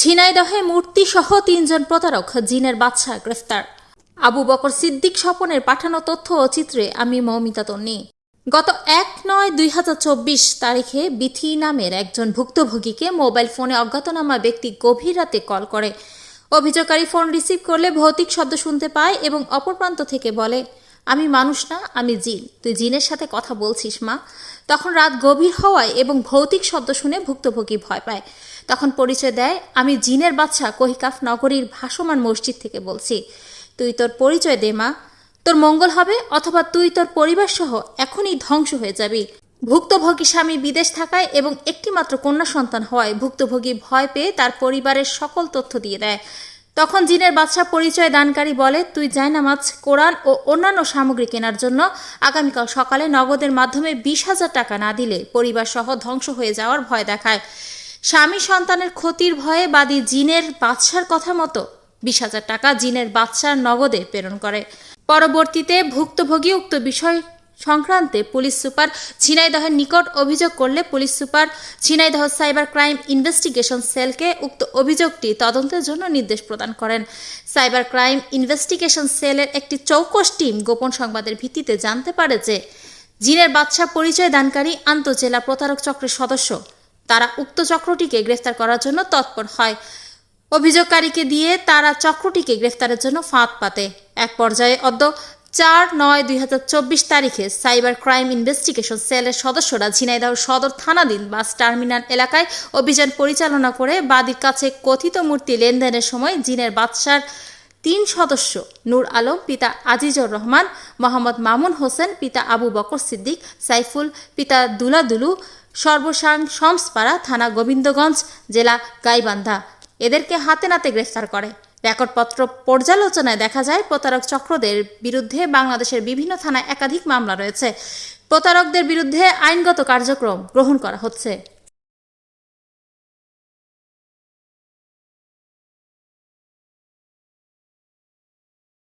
ঝিনাইদহে মূর্তি সহ তিনজন প্রতারক, জিনের বাদশা গ্রেফতার। আবু বকর সিদ্দিক স্বপনের পাঠানো তথ্য ও চিত্রে আমি মৌমিতা তন্নি। গত এক নয় দুই হাজার চব্বিশ তারিখে বিথি নামের একজন ভুক্তভোগীকে মোবাইল ফোনে অজ্ঞাতনামা ব্যক্তি গভীর রাতে কল করে। অভিযোগকারী ফোন রিসিভ করলে ভৌতিক শব্দ শুনতে পায় এবং অপর প্রান্ত থেকে বলে আমি মানুষ না, আমি জিন। তুই জিনের সাথে কথা বলছিস, মা। তখন রাত গভীর হওয়ায় এবং ভৌতিক শব্দ শুনে ভুক্তভোগী ভয় পায়। তখন পরিচয় দেয়, আমি জিনের বাচ্চা কহিকাফ নগরীর ভাসমান মসজিদ থেকে বলছি। তুই তোর পরিচয় দে, মা। তোর মঙ্গল হবে অথবা তুই তোর পরিবার সহ এখনই ধ্বংস হয়ে যাবি। ভুক্তভোগী স্বামী বিদেশ থাকায় এবং একটিমাত্র কন্যা সন্তান হওয়ায় ভুক্তভোগী ভয় পেয়ে তার পরিবারের সকল তথ্য দিয়ে দেয়। তখন জিনের বাদশা পরিচয় দানকারী বলে, তুই জায়নামাজ, কোরআন ও অন্যান্য সামগ্রী কেনার জন্য আগামীকাল সকালে নগদের মাধ্যমে বিশ হাজার টাকা না দিলে পরিবার সহ ধ্বংস হয়ে যাওয়ার ভয় দেখায়। স্বামী সন্তানের ক্ষতির ভয়ে বাদী জিনের বাদশার কথা মতো বিশ হাজার টাকা জিনের বাদশার নগদে প্রেরণ করে। পরবর্তীতে ভুক্তভোগী উক্ত বিষয় সংক্রান্তে পুলিশ সুপার ঝিনাইদহের নিকট অভিযোগ করলে police super Jhenaidah cyber crime investigation সেলকে উক্ত অভিযোগটি তদন্তের জন্য নির্দেশ প্রদান করেন। সাইবার ক্রাইম ইনভেস্টিগেশন সেলের একটি চৌকস টিম গোপন সংবাদের ভিত্তিতে জানতে পারে যে, জিনের বাদশা পরিচয় দানকারী আন্তজেলা প্রতারক চক্রের সদস্য। তারা উক্ত চক্রটিকে গ্রেফতার করার জন্য তৎপর হয়। অভিযোগকারীকে দিয়ে তারা চক্রটিকে গ্রেফতারের জন্য ফাঁদ পাতে। এক পর্যায়ে অদ্য চার নয় দুই তারিখে সাইবার ক্রাইম ইনভেস্টিগেশন সেলের সদস্যরা ঝিনাইদহ সদর থানাধীন বাস টার্মিনাল এলাকায় অভিযান পরিচালনা করে বাদীর কাছে কথিত মূর্তি লেনদেনের সময় জিনের বাদশার তিন সদস্য, নূর আলম, পিতা আজিজুর রহমান, মোহাম্মদ মামুন হোসেন, পিতা আবু বকর সিদ্দিক, সাইফুল, পিতা দুলাদুলু, সর্বসাং শমসপাড়া থানা গোবিন্দগঞ্জ, জেলা গাইবান্ধা। এদেরকে হাতে নাতে গ্রেফতার করে। রেকর্ডপত্র পর্যালোচনায় দেখা যায়, প্রতারক চক্রদের বিরুদ্ধে বাংলাদেশের বিভিন্ন থানায় একাধিক মামলা রয়েছে। প্রতারকদের বিরুদ্ধে আইনগত কার্যক্রম গ্রহণ করা হচ্ছে।